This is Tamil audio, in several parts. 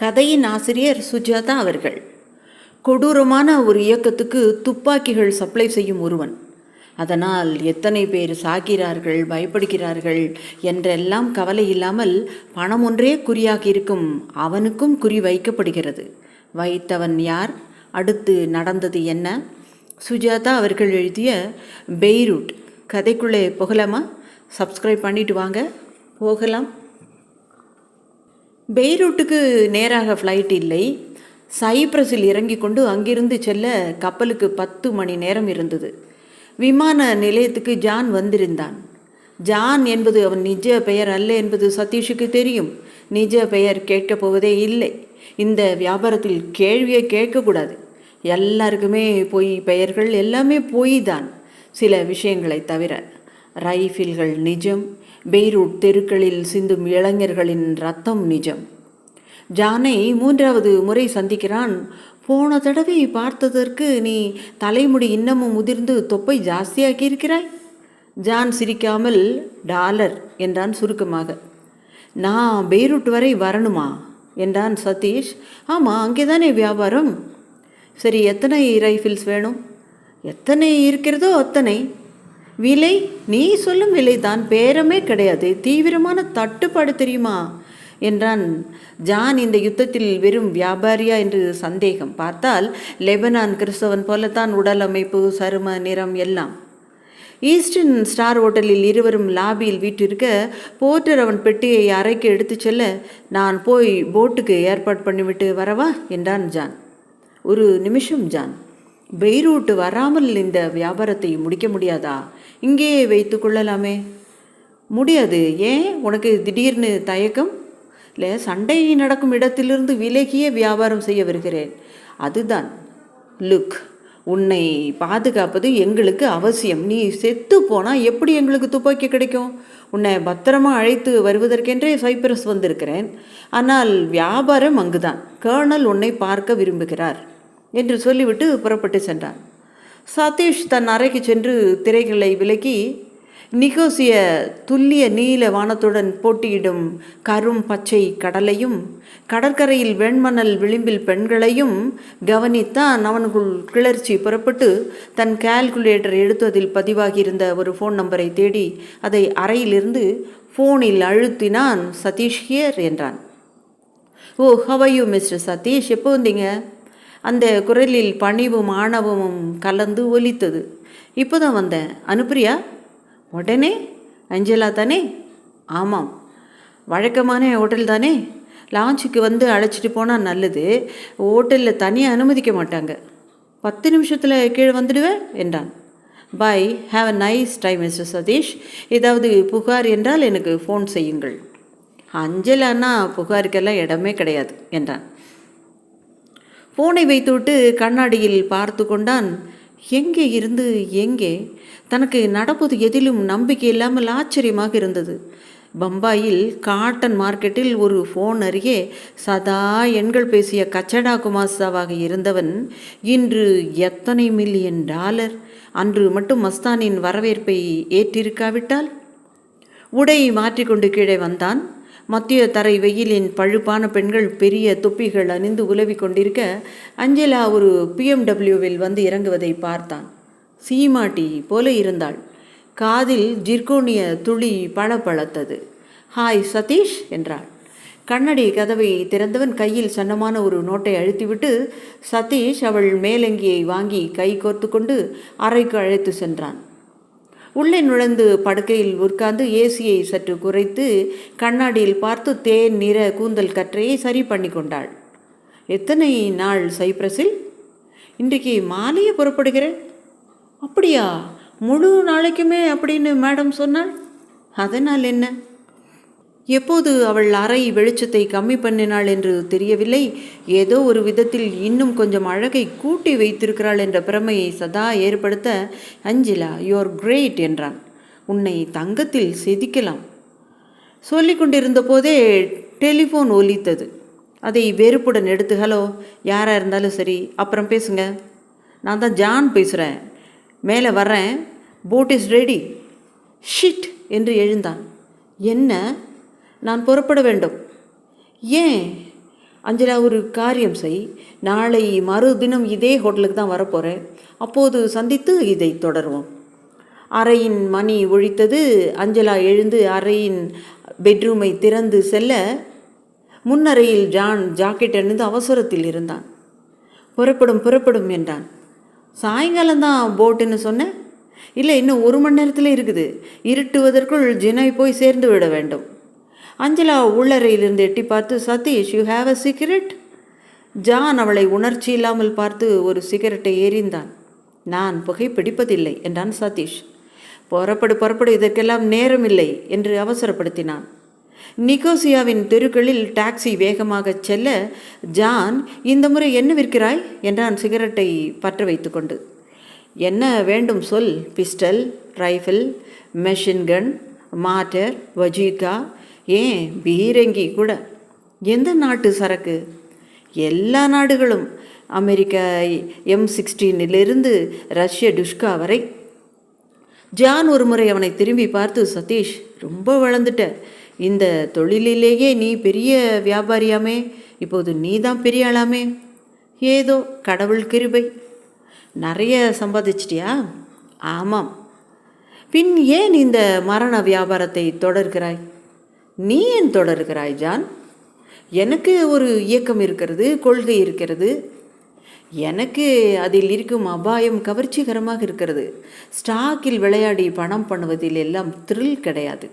கதையின் ஆசிரியர் சுஜாதா அவர்கள். கொடூரமான ஒரு இயக்கத்துக்கு துப்பாக்கிகள் சப்ளை செய்யும் ஒருவன். அதனால் எத்தனை பேர் சாகிறார்கள் பயப்படுகிறார்கள் என்றெல்லாம் கவலை இல்லாமல் பணம் ஒன்றே குறியாக இருக்கும் அவனுக்கும் குறி வைக்கப்படுகிறது. வைத்தவன் யார்? அடுத்து நடந்தது என்ன? சுஜாதா அவர்கள் எழுதிய பெய்ரூட் கதைக்குள்ளே புகழமா சப்ஸ்கிரைப் பண்ணிட்டு வாங்க. போகலாம். பெய்ரூட்டுக்கு நேராக ஃப்ளைட் இல்லை. சைப்ரஸில் இறங்கி கொண்டு அங்கிருந்து செல்ல கப்பலுக்கு பத்து மணி நேரம் இருந்தது. விமான நிலையத்துக்கு ஜான் வந்திருந்தான். ஜான் என்பது அவன் நிஜ பெயர் அல்ல என்பது சதீஷுக்கு தெரியும். நிஜ பெயர் கேட்கப் போவதே இல்லை. இந்த வியாபாரத்தில் கேள்வியை கேட்கக்கூடாது. எல்லாருக்குமே பொய் பெயர்கள் எல்லாமே பொய் தான் சில விஷயங்களை தவிர ரைஃபில்கள் நிஜம் பெய்ரூட் தெருக்களில் சிந்தும் இளைஞர்களின் ரத்தம் நிஜம். ஜானை மூன்றாவது முறை சந்திக்கிறான். போன தடவை பார்த்ததற்கு நீ தலைமுடி இன்னமும் முதிர்ந்து தொப்பை ஜாஸ்தியாக்கி இருக்கிறாய் ஜான் சிரிக்காமல் டாலர் என்றான் சுருக்கமாக. நான் பெய்ரூட் வரை வரணுமா? என்றான் சதீஷ். ஆமாம் அங்கே தானே வியாபாரம்? சரி எத்தனை ரைஃபிள்ஸ் வேணும்? எத்தனை இருக்கிறதோ அத்தனை. விலை நீ சொல்லும் விலை தான் பேரமே கிடையாது தீவிரமான தட்டுப்பாடு தெரியுமா? என்றான். ஜான் இந்த யுத்தத்தில் வெறும் வியாபாரியா என்று சந்தேகம். பார்த்தால் லெபனான் கிறிஸ்தவன் போலத்தான் உடல் அமைப்பு சரும நிறம் எல்லாம். ஈஸ்டர்ன் ஸ்டார் ஹோட்டலில் இருவரும் லாபியில் வீட்டிருக்க போர்ட்டர் அவன் பெட்டியை அறைக்கு எடுத்துச் செல்ல நான் போய் போட்டுக்கு ஏற்பாடு பண்ணிவிட்டு வரவா? என்றான் ஜான். ஒரு நிமிஷம் ஜான். பெய்ரூட் வராமல் இந்த வியாபாரத்தை முடிக்க முடியாதா? இங்கேயே வைத்து கொள்ளலாமே. முடியாது. ஏன்? உனக்கு திடீர்னு தயக்கம்? இல்லை சண்டை நடக்கும் இடத்திலிருந்து விலகியே வியாபாரம் செய்ய வருகிறேன். அதுதான். லுக் உன்னை பாதுகாப்பது எங்களுக்கு அவசியம். நீ செத்து போனால் எப்படி எங்களுக்கு துப்பாக்கி கிடைக்கும்? உன்னை பத்திரமா அழைத்து வருவதற்கென்றே சைப்ரஸ் வந்திருக்கிறேன். ஆனால் வியாபாரம் அங்குதான். கேர்னல் உன்னை பார்க்க விரும்புகிறார் என்று சொல்லிவிட்டு புறப்பட்டு சென்றான். சதீஷ் தன் அறைக்கு சென்று திரைகளை விலக்கி நிகோசிய துல்லிய நீல வானத்துடன் போட்டியிடும் கரும் பச்சை கடலையும் கடற்கரையில் வெண்மணல் விளிம்பில் பெண்களையும் கவனித்தான் அவனுக்குள் கிளர்ச்சி புறப்பட்டு தன் கால்குலேட்டர் எடுத்ததில் பதிவாகியிருந்த ஒரு ஃபோன் நம்பரை தேடி அதை அறையிலிருந்து ஃபோனில் அழுத்தினான் சதீஷ் ஹியர் என்றான். ஓ how are you mister Satish? எப்போ வந்தீங்க? அந்த குரலில் பணிவும் ஆணவமும் கலந்து ஒலித்தது. இப்போ தான் வந்தேன். அனுப்புறியா உடனே? அஞ்சலா தானே? ஆமாம். வழக்கமான ஹோட்டல் தானே? லாஞ்சுக்கு வந்து அழைச்சிட்டு போனால் நல்லது. ஹோட்டலில் தனியாக அனுமதிக்க மாட்டாங்க. பத்து நிமிஷத்தில் கீழே வந்துடுவேன் என்றான். Bye have a nice time mister Satish. ஏதாவது புகார் என்றால் எனக்கு ஃபோன் செய்யுங்கள். அஞ்சலான்னா புகாருக்கெல்லாம் இடமே கிடையாது என்றான். ஃபோனை வைத்துவிட்டு கண்ணாடியில் பார்த்து கொண்டான் எங்கே இருந்து எங்கே? தனக்கு நடப்பது எதிலும் நம்பிக்கை இல்லாமல் ஆச்சரியமாக இருந்தது. பம்பாயில் காட்டன் மார்க்கெட்டில் ஒரு ஃபோன் அருகே சதா எண்கள் பேசிய கச்சடா குமாஸ்தாவாக இருந்தவன் இன்று எத்தனை மில்லியன் டாலர்? அன்று மட்டும் மஸ்தானின் வரவேற்பை ஏற்றிருக்காவிட்டால்? உடை மாற்றிக்கொண்டு கீழே வந்தான். மத்திய தரை வெயிலின் பழுப்பான பெண்கள் பெரிய தொப்பிகள் அணிந்து உலவி கொண்டிருக்க அஞ்சலா ஒரு பிஎம்டபிள்யூவில் வந்து இறங்குவதை பார்த்தான். சீமாட்டி போல இருந்தாள். காதில் ஜிர்கோனிய துளி பளபளத்தது. ஹாய் சதீஷ் என்றாள். கண்ணடி கதவை திறந்தவன் கையில் சன்னமான ஒரு நோட்டை அழுத்திவிட்டு சதீஷ் அவள் மேலங்கியை வாங்கி கை கோர்த்து கொண்டு அறைக்கு அழைத்து சென்றான். உள்ளே நுழைந்து படுக்கையில் உட்கார்ந்து ஏசியை சற்று குறைத்து கண்ணாடியில் பார்த்து தேன் நிற கூந்தல் கற்றையை சரி பண்ணி கொண்டாள். எத்தனை நாள் சைப்ரஸில்? இன்றைக்கு மாலையே புறப்படுகிறேன். அப்படியா? முழு நாளைக்குமே? அப்படின்னு மேடம் சொன்னாள். அதனால் என்ன? எப்போது அவள் அறை வெளிச்சத்தை கம்மி பண்ணினாள் என்று தெரியவில்லை. ஏதோ ஒரு விதத்தில் இன்னும் கொஞ்சம் அழகை கூட்டி வைத்திருக்கிறாள் என்ற பிரமையை சதா ஏற்படுத்த அஞ்சிலா யுவர் கிரேட் என்றான். உன்னை தங்கத்தில் செதிக்கலாம். சொல்லிக்கொண்டிருந்த போதே டெலிஃபோன் ஒலித்தது. அதை வெறுப்புடன் எடுத்து ஹலோ யாராக இருந்தாலும் சரி அப்புறம் பேசுங்க. நான் தான் ஜான் பேசுகிறேன் மேலே வர்றேன். Boat is ready. ஷிட் என்று எழுந்தான். என்ன? நான் புறப்பட வேண்டும். ஏன்? அஞ்சலா ஒரு காரியம் செய். நாளை மறுதினம் இதே ஹோட்டலுக்கு தான் வரப்போகிறேன் அப்போது சந்தித்து இதை தொடருவோம். அறையின் மணி ஒழித்தது. அஞ்சலா எழுந்து அறையின் பெட்ரூமை திறந்து செல்ல முன்னறையில் ஜான் ஜாக்கெட் அணிந்து அவசரத்தில் இருந்தான். புறப்படும் புறப்படும் என்றான். சாயங்காலம்தான் போட்டுன்னு சொன்னேன் இல்லை இன்னும் ஒரு மணி நேரத்தில் இருக்குது. இருட்டுவதற்குள் ஜினை போய் சேர்ந்து விட வேண்டும். அஞ்சலா உள்ளறையிலிருந்து எட்டி பார்த்து Satish you have a cigarette John அவளை உணர்ச்சி இல்லாமல் பார்த்து ஒரு சிகரெட்டை எறிந்தான் நான் புகைப்பிடிப்பதில்லை என்றான் சதீஷ். புறப்படு புறப்படு இதற்கெல்லாம் நேரமில்லை என்று அவசரப்படுத்தினான். நிகோசியாவின் தெருக்களில் டாக்ஸி வேகமாகச் செல்ல ஜான் இந்த முறை என்ன விற்கிறாய்? என்றான் சிகரெட்டை பற்ற வைத்துக்கொண்டு என்ன வேண்டும் சொல் pistol rifle machine gun mortar வஜீகா ஏன் பீரங்கி கூட? எந்த நாட்டு சரக்கு? எல்லா நாடுகளும். அமெரிக்கா எம் சிக்ஸ்டீனிலிருந்து ரஷ்ய டுஷ்கா வரை. ஜான் ஒரு முறை அவனை திரும்பி பார்த்து சதீஷ் ரொம்ப வளர்ந்துட்ட. இந்த தொழிலிலேயே நீ பெரிய வியாபாரியாமே. இப்போது நீ தான் பெரிய ஆளாமே. ஏதோ கடவுள் கிருபை. நிறைய சம்பாதிச்சிட்டியா? ஆமாம். பின் ஏன் இந்த மரண வியாபாரத்தை தொடர்கிறாய்? நீ ஏன் தொடர்கிறாய் ஜான்? எனக்கு ஒரு இயக்கம் இருக்கிறது கொள்கை இருக்கிறது. எனக்கு அதில் இருக்கும் அபாயம் கவர்ச்சிகரமாக இருக்கிறது. ஸ்டாக்கில் விளையாடி பணம் பண்ணுவதில் எல்லாம் த்ரில் கிடையாது.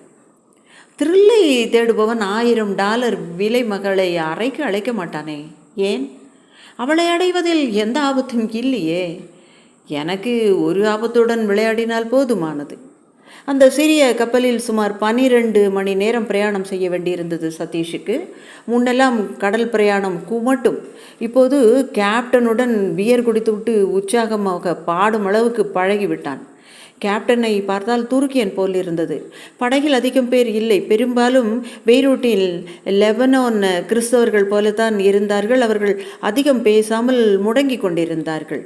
த்ரில்லை தேடுபவன் ஆயிரம் டாலர் விலை மகளை அறைக்கு அழைக்க மாட்டானே. ஏன்? அவளை அடைவதில் எந்த ஆபத்தும் இல்லையே. எனக்கு ஒரு ஆபத்துடன் விளையாடினால் போதுமானது. அந்த சிறிய கப்பலில் சுமார் பனிரெண்டு மணி நேரம் பிரயாணம் செய்ய வேண்டியிருந்தது சதீஷுக்கு. முன்னெல்லாம் கடல் பிரயாணம் குமட்டும். இப்போது கேப்டனுடன் பியர் குடித்துவிட்டு உற்சாகமாக பாடும் அளவுக்கு பழகிவிட்டான். கேப்டனை பார்த்தால் துருக்கியன் போல் இருந்தது. படகில் அதிகம் பேர் இல்லை. பெரும்பாலும் பெய்ரூட்டில் லெபனோன் கிறிஸ்தவர்கள் போலத்தான் இருந்தார்கள். அவர்கள் அதிகம் பேசாமல் முடங்கி கொண்டிருந்தார்கள்.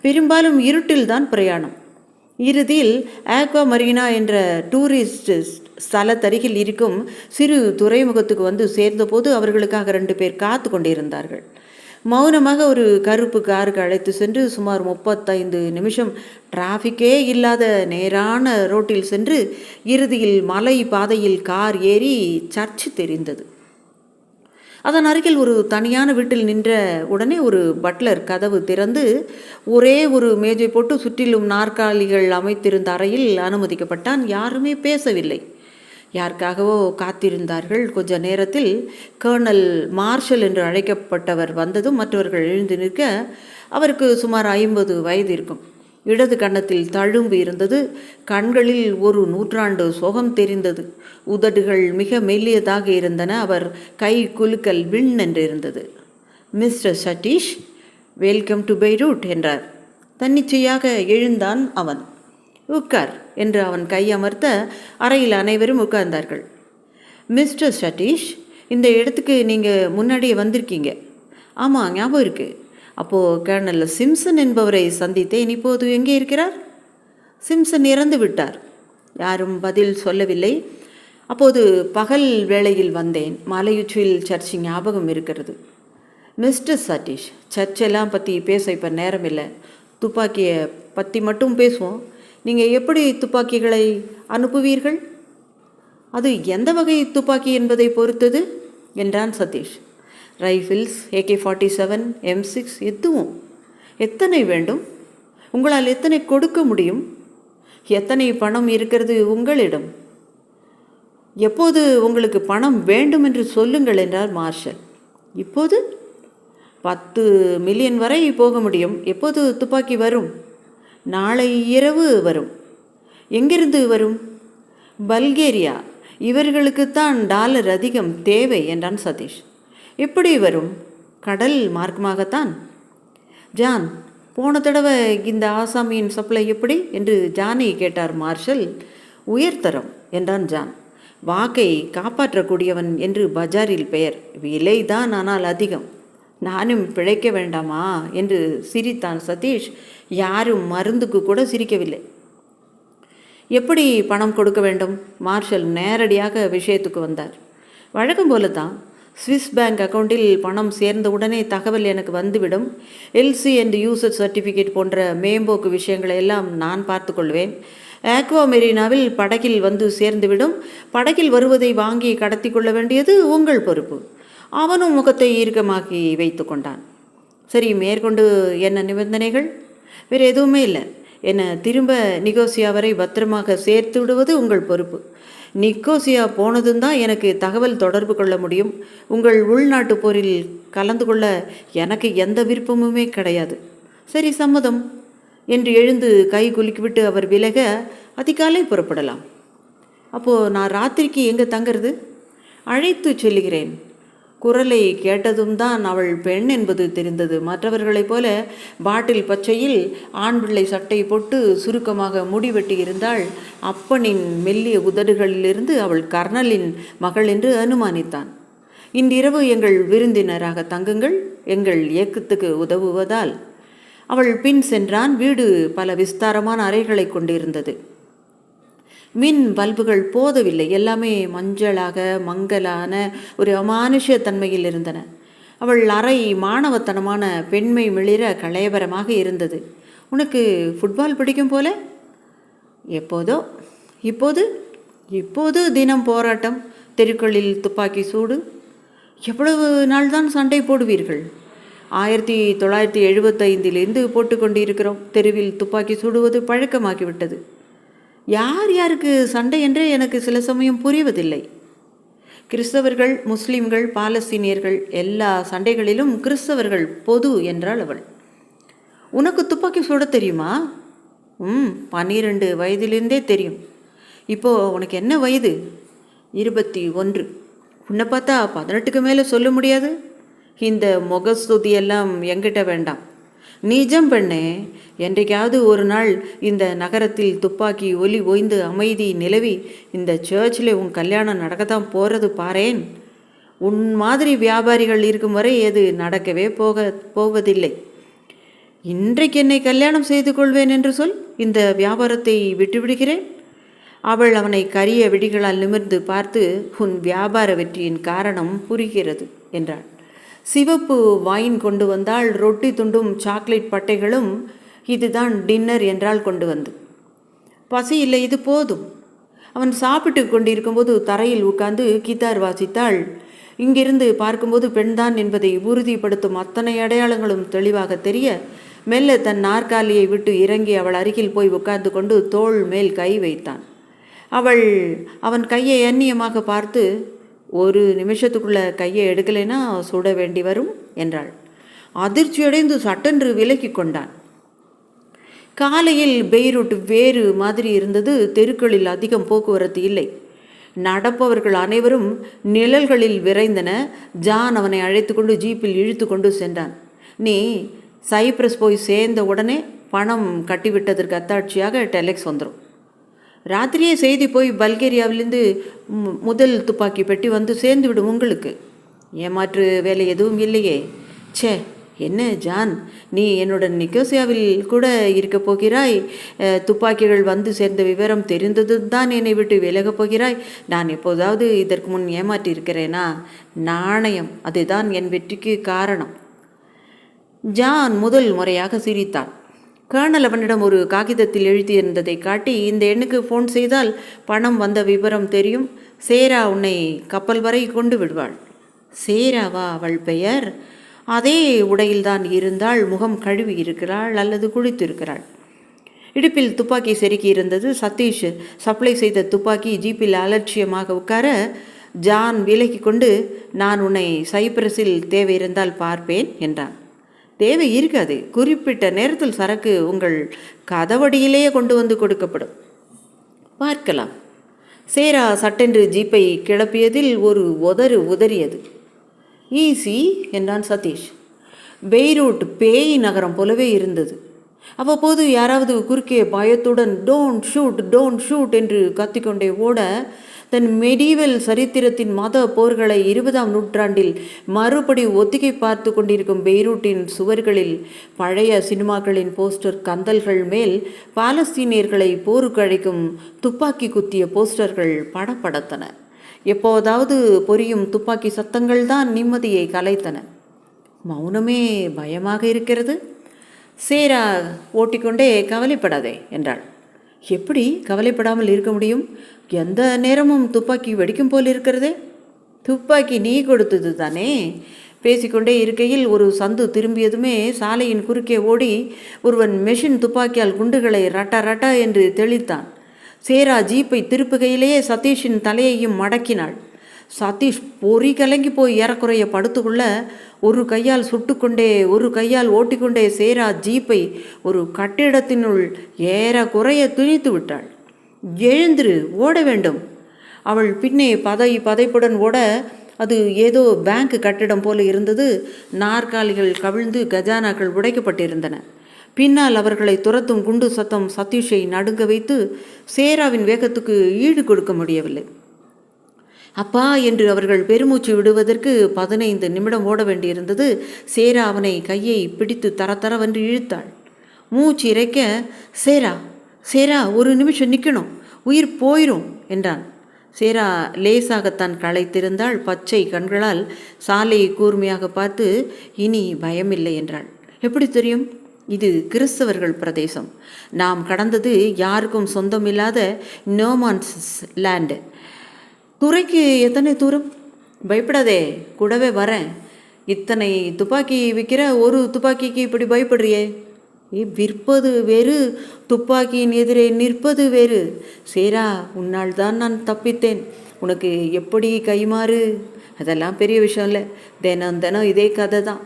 பெரும்பாலும் இருட்டில்தான் பிரயாணம். இறுதியில் ஆக்வா மரீனா என்ற டூரிஸ்ட் ஸ்தலத்தருகில் இருக்கும் சிறு துறைமுகத்துக்கு வந்து சேர்ந்தபோது அவர்களுக்காக ரெண்டு பேர் காத்து கொண்டிருந்தார்கள். மௌனமாக ஒரு கருப்பு காருக்கு அழைத்து சென்று சுமார் முப்பத்தைந்து நிமிஷம் டிராஃபிக்கே இல்லாத நேரான ரோட்டில் சென்று இறுதியில் மலை பாதையில் கார் ஏறி சர்ச் தெரிந்தது. அதன் அருகில் ஒரு தனியான வீட்டில் நின்ற உடனே ஒரு பட்லர் கதவு திறந்து ஒரே ஒரு மேஜை போட்டு சுற்றிலும் நாற்காலிகள் அமைத்திருந்த அறையில் அனுமதிக்கப்பட்டான். யாருமே பேசவில்லை. யாருக்காகவோ காத்திருந்தார்கள். கொஞ்ச நேரத்தில் கர்னல் மார்ஷல் என்று அழைக்கப்பட்டவர் வந்ததும் மற்றவர்கள் எழுந்து நிற்க அவருக்கு சுமார் ஐம்பது வயது இருக்கும். இடது கன்னத்தில் தழும்பு இருந்தது. கண்களில் ஒரு நூற்றாண்டு சோகம் தெரிந்தது. உதடுகள் மிக மெல்லியதாக இருந்தன. அவர் கை குலுக்கல் விண் என்று இருந்தது. Mister Satish welcome to Beirut என்றார். தன்னிச்சையாக எழுந்தான் அவன். உட்கார் என்று அவன் கையமர்த்த அறையில் அனைவரும் உட்கார்ந்தார்கள். மிஸ்டர் சதீஷ் இந்த இடத்துக்கு நீங்கள் முன்னாடியே வந்திருக்கீங்க. ஆமாம் ஞாபகம் இருக்குது அப்போது கேர்னல் சிம்சன் என்பவரை சந்தித்தேன். இப்போது எங்கே இருக்கிறார்? சிம்சன் இறந்து விட்டார். யாரும் பதில் சொல்லவில்லை. அப்போது பகல் வேளையில் வந்தேன். மலையுச்சியில் சர்ச் ஞாபகம் இருக்கிறது. மிஸ்டர் சதீஷ் சர்ச்செல்லாம் பற்றி பேச இப்போ நேரம் இல்லை துப்பாக்கியை பற்றி மட்டும் பேசுவோம். நீங்கள் எப்படி துப்பாக்கிகளை அனுப்புவீர்கள்? அது எந்த வகை துப்பாக்கி என்பதை பொறுத்தது? என்றான் Satish. Rifles AK forty seven M six எதுவும்? எத்தனை வேண்டும்? உங்களால் எத்தனை கொடுக்க முடியும்? எத்தனை பணம் இருக்கிறது உங்களிடம்? எப்போது உங்களுக்கு பணம் வேண்டும் என்று சொல்லுங்கள் என்றார் மார்ஷல். இப்போது? பத்து மில்லியன் வரை போக முடியும். எப்போது துப்பாக்கி வரும்? நாளை இரவு வரும். எங்கிருந்து வரும்? பல்கேரியா. இவர்களுக்குத்தான் டாலர் அதிகம் தேவை என்றான் சதீஷ். எப்படி வரும்? கடல் மார்க்கமாகத்தான். ஜான் போன தடவை இந்த ஆசாமியின் சப்ளை எப்படி? என்று ஜானை கேட்டார் மார்ஷல். உயர்தரம் என்றான் ஜான். வாக்கை காப்பாற்றக்கூடியவன் என்று பஜாரில் பெயர். விலைதான் ஆனால் அதிகம். நானும் பிழைக்க வேண்டாமா? என்று சிரித்தான் சதீஷ். யாரும் மருந்துக்கு கூட சிரிக்கவில்லை. எப்படி பணம் கொடுக்க வேண்டும்? மார்ஷல் நேரடியாக விஷயத்துக்கு வந்தார். வழக்கம் போல தான் ஸ்விஸ் பேங்க் அக்கவுண்டில் பணம் சேர்ந்தவுடனே தகவல் எனக்கு வந்துவிடும். எல்சி அண்ட் யூசர் சர்டிஃபிகேட் போன்ற மேம்போக்கு விஷயங்களை எல்லாம் நான் பார்த்துக்கொள்வேன் ஆக்வா மெரினாவில் படகில் வந்து சேர்ந்துவிடும். படகில் வருவதை வாங்கி கடத்தி கொள்ள வேண்டியது உங்கள் பொறுப்பு. அவனும் முகத்தை ஈர்க்கமாக்கி வைத்து கொண்டான். சரி மேற்கொண்டு என்ன நிபந்தனைகள்? வேறு எதுவுமே இல்லை. என்னை திரும்ப நிகோசியா வரை பத்திரமாக சேர்த்து விடுவது உங்கள் பொறுப்பு. நிக்கோசியா போனதும் தான் எனக்கு தகவல் தொடர்பு கொள்ள முடியும். உங்கள் உள்நாட்டு போரில் கலந்து கொள்ள எனக்கு எந்த விருப்பமுமே கிடையாது. சரி சம்மதம். என்று எழுந்து கை குலுக்கிவிட்டு அவர் விலக அதிகாலை புறப்படலாம். அப்போது நான் ராத்திரிக்கு எங்கே தங்கிறது? அழைத்து சொல்லுகிறேன். குரலை கேட்டதும் தான் அவள் பெண் என்பது தெரிந்தது. மற்றவர்களைப் போல பாட்டில் பச்சையில் ஆண் பிள்ளை சட்டை போட்டு சுருக்கமாக முடிவெட்டி இருந்தால் அப்பனின் மெல்லிய உதடுகளிலிருந்து அவள் கர்னலின் மகள் என்று அனுமானித்தான். இன்றிரவு எங்கள் விருந்தினராக தங்குங்கள் எங்கள் இயக்கத்துக்கு உதவுவதால். அவள் பின் சென்றான். வீடு பல விஸ்தாரமான அறைகளை கொண்டிருந்தது. மின் பல்புகள் போதவில்லை. எல்லாமே மஞ்சளாக மங்கலான ஒரு அமானுஷ தன்மையில் இருந்தன. அவள் அறை மாணவத்தனமான பெண்மை மிளிர கலையபரமாக இருந்தது. உனக்கு ஃபுட்பால் பிடிக்கும் போல? எப்போதோ இப்போது இப்போது தினம் போராட்டம் தெருக்களில் துப்பாக்கி சூடு. எவ்வளவு நாள் தான் சண்டை போடுவீர்கள்? ஆயிரத்தி தொள்ளாயிரத்தி எழுபத்தைந்திலிருந்து போட்டுக்கொண்டிருக்கிறோம். தெருவில் துப்பாக்கி சூடுவது பழக்கமாகிவிட்டது. யார் யாருக்கு சண்டை என்றே எனக்கு சில சமயம் புரிவதில்லை. கிறிஸ்தவர்கள் முஸ்லிம்கள் பாலஸ்தீனியர்கள் எல்லா சண்டைகளிலும் கிறிஸ்தவர்கள் பொது என்றாள் அவள். உனக்கு துப்பாக்கி சுட தெரியுமா? ம் பன்னிரெண்டு வயதிலிருந்தே தெரியும். இப்போது உனக்கு என்ன வயது? இருபத்தி ஒன்று. உன்னை பார்த்தா பதினெட்டுக்கு மேலே சொல்ல முடியாது. இந்த முகஸ்துதியெல்லாம் எங்கிட்ட வேண்டாம். நிஜம் பெண்ணே என்றைக்காவது ஒரு நாள் இந்த நகரத்தில் துப்பாக்கி ஒலி ஓய்ந்து அமைதி நிலவி இந்த சர்ச்சில் உன் கல்யாணம் நடக்கத்தான் போகிறது பாரேன். உன் மாதிரி வியாபாரிகள் இருக்கும் வரை அது நடக்கவே போக போவதில்லை. இன்றைக்கு என்னை கல்யாணம் செய்து கொள்வேன் என்று சொல் இந்த வியாபாரத்தை விட்டுவிடுகிறேன். அவள் அவனை கரிய விடிகளால் நிமிர்ந்து பார்த்து உன் வியாபார வெற்றியின் காரணம் புரிகிறது என்றாள். சிவப்பு வாயின் கொண்டு வந்தால் ரொட்டி துண்டும் சாக்லேட் பட்டைகளும் இதுதான் டின்னர் என்றால் கொண்டு வந்து. பசி இல்லை இது போதும். அவன் சாப்பிட்டு கொண்டிருக்கும்போது தரையில் உட்கார்ந்து கித்தார் வாசித்தாள். இங்கிருந்து பார்க்கும்போது பெண்தான் என்பதை உறுதிப்படுத்தும் அத்தனை அடையாளங்களும் தெளிவாக தெரிய மெல்ல தன் நாற்காலியை விட்டு இறங்கி அவள் அருகில் போய் உட்கார்ந்து கொண்டு தோள் மேல் கை வைத்தான். அவள் அவன் கையை அந்நியமாக பார்த்து ஒரு நிமிஷத்துக்குள்ள கையை எடுக்கலைன்னா சுட வேண்டி வரும் என்றாள். அதிர்ச்சியடைந்து சட்டென்று விலக்கி கொண்டான். காலையில் பெய்ரூட் வேறு மாதிரி இருந்தது தெருக்களில் அதிகம் போக்குவரத்து இல்லை. நடப்பவர்கள் அனைவரும் நிழல்களில் விரைந்தன. ஜான் அவனை அழைத்து கொண்டு ஜீப்பில் இழுத்து கொண்டு சென்றான். நீ சைப்ரஸ் போய் சேர்ந்த உடனே பணம் கட்டிவிட்டதற்கு அத்தாட்சியாக டெலெக்ஸ் வந்துடும் ராத்திரியே செய்தி போய் பல்கேரியாவிலேருந்து முதல் துப்பாக்கி பெட்டி வந்து சேர்ந்து விடும் உங்களுக்கு. ஏமாற்று வேலை எதுவும் இல்லையே. ச்சே என்ன ஜான்? நீ என்னுடன் நிக்கோசியாவில் கூட இருக்க போகிறாய்? துப்பாக்கிகள் வந்து சேர்ந்த விவரம் தெரிந்தது தான் என்னை விட்டு விலகப் போகிறாய்? நான் எப்போதாவது இதற்கு முன் ஏமாற்றி இருக்கிறேனா நாணயம் அதுதான் என் வெற்றிக்கு காரணம். ஜான் முதல் முறையாக சிரித்தான். கர்னல் அவனிடம் ஒரு காகிதத்தில் எழுதியிருந்ததை காட்டி இந்த எண்ணுக்கு ஃபோன் செய்தால் பணம் வந்த விவரம் தெரியும். சேரா உன்னை கப்பல் வரை கொண்டு விடுவாள். சேராவா அவள் பெயர்? அதே உடையில்தான் இருந்தால் முகம் கழுவி இருக்கிறாள் அல்லது குளித்திருக்கிறாள். இடுப்பில் துப்பாக்கி செருக்கி இருந்தது. சதீஷ் சப்ளை செய்த துப்பாக்கி ஜீப்பில் அலட்சியமாக உட்கார ஜான் விலக்கி கொண்டு நான் உன்னை சைப்ரஸில் தேவை இருந்தால் பார்ப்பேன் என்றான். தேவை இருக்காது. குறிப்பிட்ட நேரத்தில் சரக்கு உங்கள் கதவடியிலேயே கொண்டு வந்து கொடுக்கப்படும். பார்க்கலாம். சேரா சட்டென்று ஜீப்பை கிளப்பியதில் ஒரு உதறு உதறியது. ஈசி என்றான் சதீஷ். பெய்ரூட் பேய் நகரம் போலவே இருந்தது. அவ்வப்போது யாராவது குறுக்கே பயத்துடன் டோன்ட் ஷூட் டோன்ட் ஷூட் என்று கத்திக்கொண்டே ஓட தன் மெடிவல் சரித்திரத்தின் மத போர்களை இருபதாம் நூற்றாண்டில் மறுபடி ஒத்திகை பார்த்து கொண்டிருக்கும் பெய்ரூட்டின் சுவர்களில் பழைய சினிமாக்களின் போஸ்டர் கந்தல்கள் மேல் பாலஸ்தீனியர்களை போருக்கு அழைக்கும் துப்பாக்கி குத்திய போஸ்டர்கள் படப்படத்தன. எப்போதாவது பொரியும் துப்பாக்கி சத்தங்கள் தான் நிம்மதியை கலைத்தன. மௌனமே பயமாக இருக்கிறது. சேரா ஓட்டிக்கொண்டே கவலைப்படாதே என்றாள். எப்படி கவலைப்படாமல் இருக்க முடியும்? எந்த நேரமும் துப்பாக்கி வெடிக்கும் போல் இருக்கிறதே? துப்பாக்கி நீ கொடுத்தது தானே? பேசிக்கொண்டே இருக்கையில் ஒரு சந்து திரும்பியதுமே சாலையின் குறுக்கே ஓடி ஒருவன் மெஷின் துப்பாக்கியால் குண்டுகளை ரட்டா ரட்டா என்று தெளித்தான். சேரா ஜீப்பை திருப்புகையிலேயே சதீஷின் தலையையும் மடக்கினாள். சதீஷ் பொறி கலங்கி போய் ஏறக்குறைய படுத்துக்குள்ள ஒரு கையால் சுட்டுக்கொண்டே ஒரு கையால் ஓட்டிக்கொண்டே சேரா ஜீப்பை ஒரு கட்டிடத்தினுள் ஏறக்குறைய துணித்து விட்டாள். எழுந்திரு ஓட வேண்டும். அவள் பின்னே பதை பதைப்புடன் ஓட அது ஏதோ பேங்க் கட்டிடம் போல இருந்தது. நாற்காலிகள் கவிழ்ந்து கஜானாக்கள் உடைக்கப்பட்டிருந்தன. பின்னால் அவர்களை துரத்தும் குண்டு சத்தம் சதீஷை நடுங்க வைத்து சேராவின் வேகத்துக்கு ஈடு கொடுக்க முடியவில்லை. அப்பா என்று அவர்கள் பெருமூச்சு விடுவதற்கு பதினைந்து நிமிடம் ஓட வேண்டியிருந்தது. சேரா அவனை கையை பிடித்து தர தரவென்று இழுத்தாள். மூச்சு இறைக்க சேரா சேரா ஒரு நிமிஷம் நிற்கணும் உயிர் போயிரும் என்றான். சேரா லேசாகத்தான் களைத்திருந்தாள். பச்சை கண்களால் சாலையை கூர்மையாக பார்த்து இனி பயமில்லை என்றாள். எப்படி தெரியும்? இது கிறிஸ்தவர்கள் பிரதேசம். நாம் கடந்தது யாருக்கும் சொந்தமில்லாத நோமான்ஸ் லேண்டு. துறைக்கு எத்தனை தூரம்? பயப்படாதே கூடவே வரேன். இத்தனை துப்பாக்கி விற்கிற ஒரு துப்பாக்கிக்கு இப்படி பயப்படுறியே? ஏ விற்பது வேறு துப்பாக்கியின் எதிரே நிற்பது வேறு. சேரா உன்னால் தான் நான் தப்பித்தேன். உனக்கு எப்படி கைமாறு? அதெல்லாம் பெரிய விஷயம் இல்லை. தினம் தினம் இதே கதை தான்.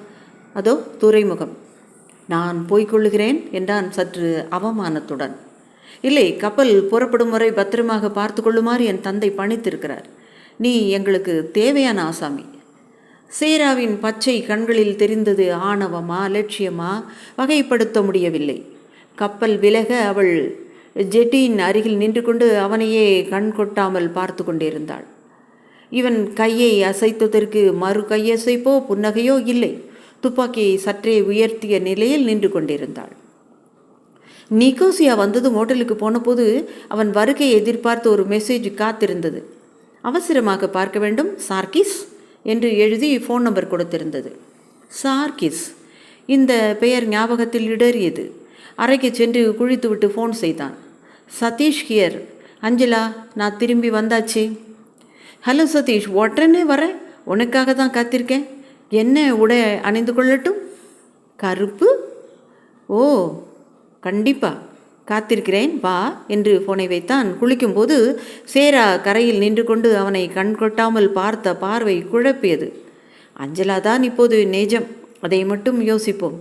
அதோ துறைமுகம். நான் போய்க்கொள்ளுகிறேன் என்றான் சற்று அவமானத்துடன். இல்லை கப்பல் புறப்படும் வரை பத்திரமாக பார்த்து கொள்ளுமாறு என் தந்தை பணித்திருக்கிறார். நீ எங்களுக்கு தேவையான ஆசாமி. சேராவின் பச்சை கண்களில் தெரிந்தது ஆணவமா லட்சியமா வகைப்படுத்த முடியவில்லை. கப்பல் விலக அவள் ஜெட்டியின் அருகில் நின்று கொண்டு அவனையே கண் கொட்டாமல் பார்த்து கொண்டிருந்தாள் இவன் கையை அசைத்ததற்கு மறு கையசைப்போ புன்னகையோ இல்லை. துப்பாக்கியை சற்றே உயர்த்திய நிலையில் நின்று கொண்டிருந்தாள் நிக்கோசியா வந்ததும் ஹோட்டலுக்கு போனபோது அவன் வருகையை எதிர்பார்த்து ஒரு மெசேஜ் காத்திருந்தது. அவசரமாக பார்க்க வேண்டும் சார்கிஸ் என்று எழுதி ஃபோன் நம்பர் கொடுத்திருந்தது. சார்கிஸ் இந்த பெயர் ஞாபகத்தில் இடறியது. அறைக்கு சென்று குழித்துவிட்டு ஃபோன் செய்தான். சதீஷ் ஹியர் அஞ்சலா நான் திரும்பி வந்தாச்சு. ஹலோ சதீஷ் உடனே வரேன் உனக்காக தான் காத்திருக்கேன். என்ன உடை அணிந்து கொள்ளட்டும்? கருப்பு? ஓ கண்டிப்பா காத்திருக்கிறேன் வா என்று போனை வைத்தான். குளிக்கும்போது சேரா கரையில் நின்று கொண்டு அவனை கண் கொட்டாமல் பார்த்த பார்வை குழப்பியது. அஞ்சலா தான் இப்போது நேஜம் அதை மட்டும் யோசிப்போம்.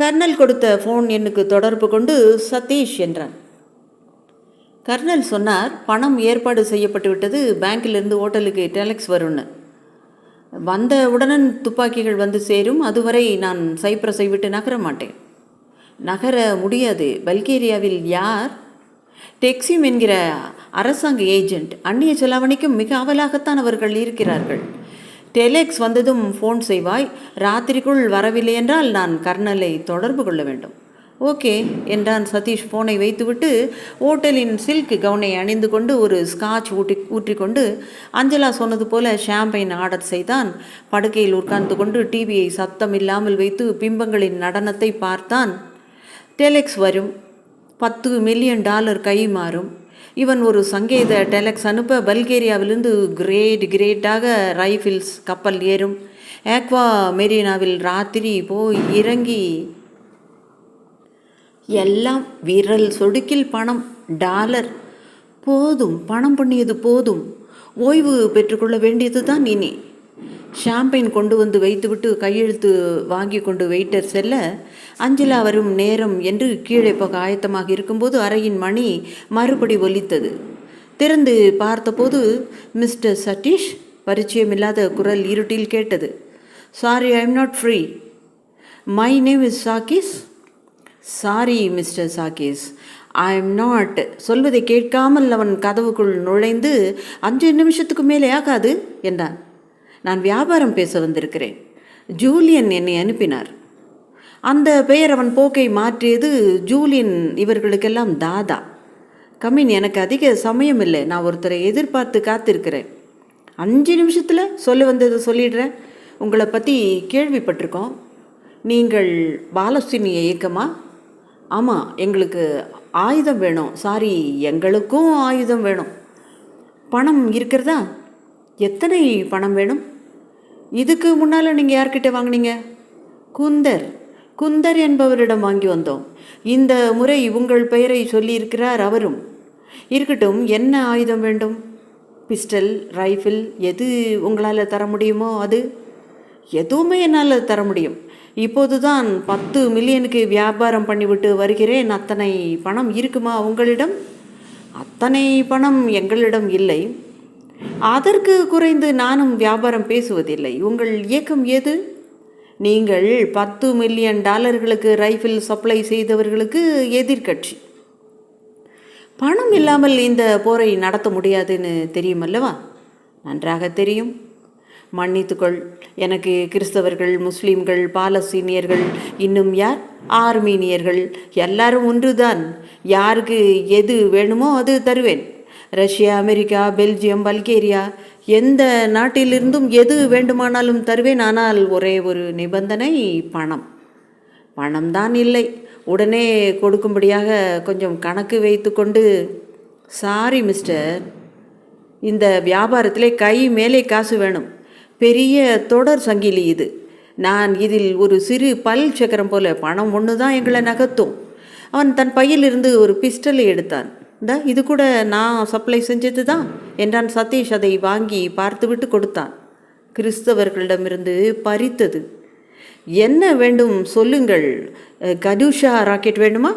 கர்னல் கொடுத்த ஃபோன் எண்ணுக்கு தொடர்பு கொண்டு சதீஷ் என்றான். கர்னல் சொன்னார் பணம் ஏற்பாடு செய்யப்பட்டு விட்டது பேங்கிலிருந்து ஹோட்டலுக்கு டெலக்ஸ் வரும்னு. வந்த உடனே துப்பாக்கிகள் வந்து சேரும் அதுவரை நான் சைப்ரஸை விட்டு நகர மாட்டேன். நகர முடியாது. பல்கேரியாவில் யார்? டெக்ஸிம் என்கிற அரசாங்க ஏஜெண்ட் அந்நிய செலாவணிக்கும் மிக அவலாகத்தான் அவர்கள் இருக்கிறார்கள். டெலெக்ஸ் வந்ததும் ஃபோன் செய்வாய் ராத்திரிக்குள் வரவில்லை என்றால் நான் கர்னலை தொடர்பு கொள்ள வேண்டும். ஓகே என்றான் சதீஷ் ஃபோனை வைத்துவிட்டு ஓட்டலின் சில்க் கவுனை அணிந்து கொண்டு ஒரு ஸ்காட்ச் ஊட்டி ஊற்றிக்கொண்டு அஞ்சலா சொன்னது போல ஷாம்பைன் ஆர்டர் செய்தான். படுக்கையில் உட்கார்ந்து கொண்டு டிவியை சத்தம் இல்லாமல் வைத்து பிம்பங்களின் நடனத்தை பார்த்தான். டெலெக்ஸ் வரும். பத்து மில்லியன் டாலர் கை மாறும். இவன் ஒரு சங்கீத டெலெக்ஸ் அனுப்ப பல்கேரியாவிலிருந்து கிரேட் கிரேட்டாக ரைஃபிள்ஸ் கப்பல் ஏறும். ஏக்வா மெரினாவில் ராத்திரி போய் இறங்கி எல்லாம் விரல் சொடுக்கில் பணம் டாலர். போதும் பணம் பண்ணியது போதும். ஓய்வு பெற்றுக்கொள்ள வேண்டியது தான் இனி. ஷாம்பைன் கொண்டு வந்து வைத்துவிட்டு கையெழுத்து வாங்கி கொண்டு வெயிட்டர் செல்ல அஞ்சலா வரும் நேரம் என்று கீழே போக ஆயத்தமாக இருக்கும்போது அறையின் மணி மறுபடி ஒலித்தது. திறந்து பார்த்தபோது மிஸ்டர் சதீஷ் பரிச்சயமில்லாத குரல் இருட்டில் கேட்டது. Sorry I am not free my name is Sakis sorry mister Sakis I am not சொல்வதை கேட்காமல் அவன் கதவுக்குள் நுழைந்து அஞ்சு நிமிஷத்துக்கு மேலே ஆகாது என்றான். நான் வியாபாரம் பேச வந்திருக்கிறேன். ஜூலியன் என்னை அனுப்பினார். அந்த பெயர் அவன் போக்கை மாற்றியது ஜூலியன் இவர்களுக்கெல்லாம் தாதா. கம்மின் எனக்கு அதிக சமயம் இல்லை. நான் ஒருத்தரை எதிர்பார்த்து காத்திருக்கிறேன். அஞ்சு நிமிஷத்தில் சொல்ல வந்ததை சொல்லிடுறேன். உங்களை பற்றி கேள்விப்பட்டிருக்கோம். நீங்கள் பாலஸ்தீனிய இயக்கமா? ஆமாம் எங்களுக்கு ஆயுதம் வேணும். சாரி எங்களுக்கும் ஆயுதம் வேணும். பணம் இருக்கிறதா? எத்தனை பணம் வேணும்? இதுக்கு முன்னால் நீங்கள் யார்கிட்ட வாங்குனீங்க? குந்தர். குந்தர் என்பவரிடம் வாங்கி வந்தோம். இந்த முறை உங்கள் பெயரை சொல்லியிருக்கிறார் அவரும். இருக்கட்டும் என்ன ஆயுதம் வேண்டும்? பிஸ்டல் ரைஃபிள் எது உங்களால் தர முடியுமோ அது? எதுவுமே என்னால் தர முடியும். இப்போது தான் பத்து மில்லியனுக்கு வியாபாரம் பண்ணிவிட்டு வருகிறேன். அத்தனை பணம் இருக்குமா உங்களிடம்? அத்தனை பணம் எங்களிடம் இல்லை. அதற்கு குறைந்து நானும் வியாபாரம் பேசுவதில்லை. உங்கள் இயக்கம் எது? நீங்கள் பத்து மில்லியன் டாலர்களுக்கு ரைஃபிள் சப்ளை செய்தவர்களுக்கு எதிர்க்கட்சி. பணம் இல்லாமல் இந்த போரை நடத்த முடியாதுன்னு தெரியுமல்லவா? நன்றாக தெரியும். மன்னித்துக்கொள் எனக்கு கிறிஸ்தவர்கள் முஸ்லீம்கள் பாலஸ்தீனியர்கள் இன்னும் யார்? ஆர்மீனியர்கள் எல்லாரும் ஒன்றுதான். யாருக்கு எது வேணுமோ அது தருவேன். ரஷ்யா அமெரிக்கா பெல்ஜியம் பல்கேரியா எந்த நாட்டிலிருந்தும் எது வேண்டுமானாலும் தருவேன். ஆனால் ஒரே ஒரு நிபந்தனை பணம். பணம்தான் இல்லை. உடனே கொடுக்கும்படியாக கொஞ்சம் கணக்கு வைத்துக்கொண்டு சாரி மிஸ்டர். இந்த வியாபாரத்திலே கை மேலே காசு வேணும். பெரிய தொடர் சங்கிலி இது. நான் இதில் ஒரு சிறு பல் சக்கரம் போல பணம் ஒன்று தான் எங்களை நகர்த்தும். அவன் தன் பையிலிருந்து ஒரு பிஸ்டலை எடுத்தான். இந்த இது கூட நான் சப்ளை செஞ்சது தான் என்றான் சதீஷ் அதை வாங்கி பார்த்துவிட்டு கொடுத்தான். கிறிஸ்தவர்களிடமிருந்து பறித்தது. என்ன வேண்டும் சொல்லுங்கள். அஹ், கடுஷா ராக்கெட் வேண்டுமா?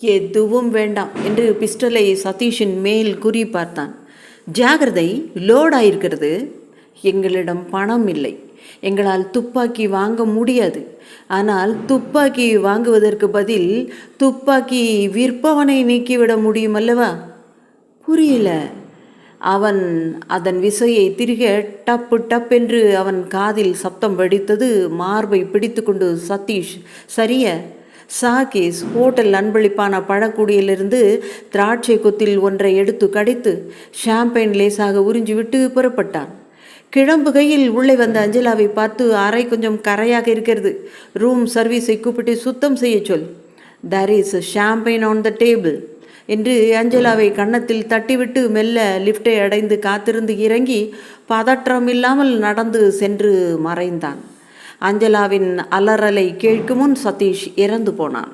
எதுவும் வேண்டாம் என்று பிஸ்டலை சதீஷின் மேல் குறி பார்த்தான். ஜாகிரதை லோடாயிருக்கிறது எங்களிடம் பணம் இல்லை. எங்களால் துப்பாக்கி வாங்க முடியாது. ஆனால் துப்பாக்கி வாங்குவதற்கு பதில் துப்பாக்கி விற்பவனை நீக்கிவிட முடியும் அல்லவா? புரியல. அவன் அதன் விசையை திருக டப்பு டப் என்று அவன் காதில் சப்தம் வெடித்தது மார்பை பிடித்துக்கொண்டு சதீஷ் சரிய சாகேஸ் ஹோட்டல் அன்பளிப்பான பழக்குடியிலிருந்து திராட்சை கொத்தில் ஒன்றை எடுத்து கடித்து ஷாம்பெயின் லேசாக உறிஞ்சிவிட்டு புறப்பட்டான். கிளம்புகையில் உள்ளே வந்த அஞ்சலாவை பார்த்து அறை கொஞ்சம் கரையாக இருக்கிறது. ரூம் சர்வீஸை கூப்பிட்டு சுத்தம் செய்ய சொல். There is champagne on the table என்று அஞ்சலாவை கன்னத்தில் தட்டிவிட்டு மெல்ல லிஃப்டை அடைந்து காத்திருந்து இறங்கி பதற்றம் இல்லாமல் நடந்து சென்று மறைந்தான். அஞ்சலாவின் அலறலை கேட்கும் முன் சதீஷ் இறந்து போனான்.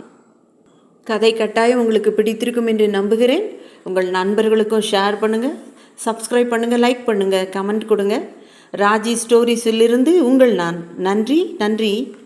கதை கட்டாயம் உங்களுக்கு பிடித்திருக்கும் என்று நம்புகிறேன். உங்கள் நண்பர்களுக்கும் ஷேர் பண்ணுங்கள் சப்ஸ்கிரைப் பண்ணுங்கள் லைக் பண்ணுங்கள் கமெண்ட் கொடுங்க. ராஜி ஸ்டோரிஸிலிருந்து உங்கள் நான். நன்றி நன்றி.